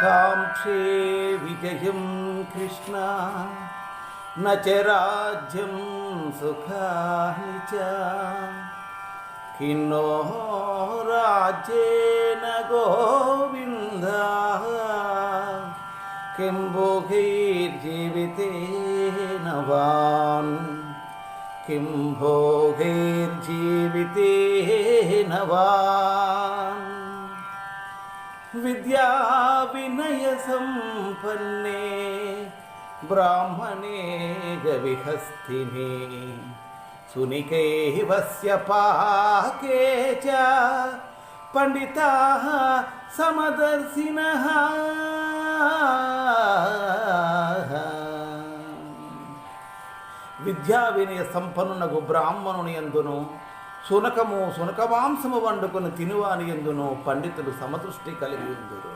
కాంక్షే విజయం కృష్ణ న చ రాజ్యం సుఖాని చ కిన్నో రాజ్యేన గోవింద కింభోగైర్జీవితేన వాన్ కింభోగైర్జీవితేన వాన్ విద్యా వినయ సంపన్నే బ్రాహ్మణే గవిహస్తిని. సునికైవస్య పాకే చ పండితా సమదర్శిన. విద్యా వినయ సంపన్నునకు బ్రాహ్మణుని ఎందును శునకము సునకమాంసము వండుకొని తినువాని ఎందును పండితులు సమదృష్టి కలిగి ఉందరు